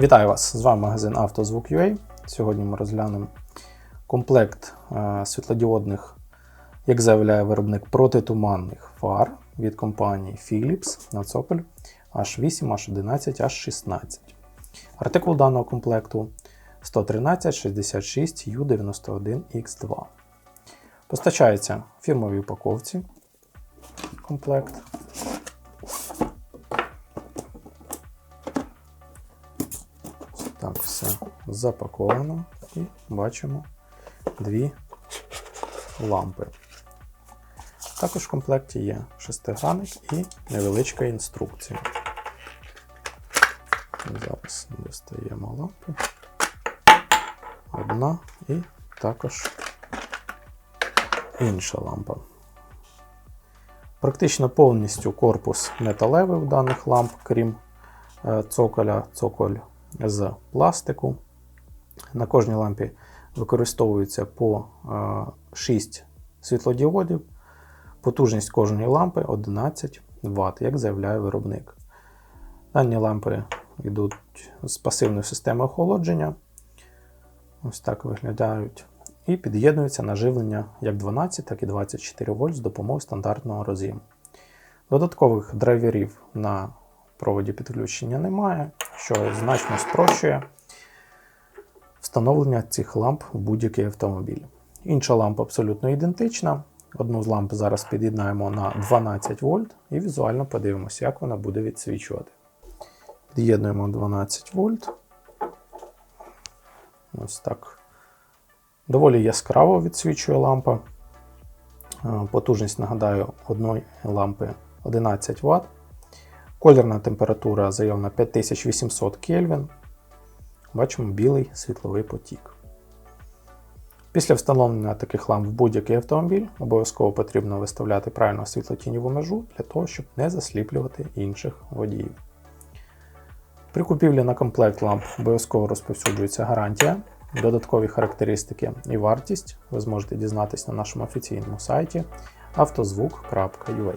Вітаю вас! З вами магазин «Автозвук.UA». Сьогодні ми розглянемо комплект е, світлодіодних, як заявляє виробник, протитуманних фар від компанії Philips на цоколь H8, H11, H16. Артикул даного комплекту 113 66 U91X2. Постачається в фірмовій упаковці комплект. Так, все запаковано і бачимо дві лампи. Також в комплекті є шестигранник і невеличка інструкція. Зараз достаємо лампу. Одна і також інша лампа. Практично повністю корпус металевий у даних ламп, крім е, цоколя, цоколь з пластику. На кожній лампі використовується по 6 світлодіодів. Потужність кожної лампи 11 Вт, як заявляє виробник. Дані лампи йдуть з пасивною системою охолодження. Ось так виглядають. І під'єднуються на живлення як 12, так і 24 вольт з допомогою стандартного роз'єму. Додаткових драйверів на проводі підключення немає, що значно спрощує встановлення цих ламп в будь-який автомобіль. Інша лампа абсолютно ідентична. Одну з ламп зараз під'єднаємо на 12 вольт і візуально подивимося, як вона буде відсвічувати. Під'єднуємо 12 вольт. Ось так. Доволі яскраво відсвічує лампа. Е, Потужність, нагадаю, одної лампи 11 Вт. Колірна температура заявлена 5800 Кельвін. Бачимо білий світловий потік. Після встановлення таких ламп в будь-який автомобіль обов'язково потрібно виставляти правильну світлотіньову межу для того, щоб не засліплювати інших водіїв. При купівлі на комплект ламп обов'язково розповсюджується гарантія, додаткові характеристики і вартість ви зможете дізнатися на нашому офіційному сайті автозвук.ua.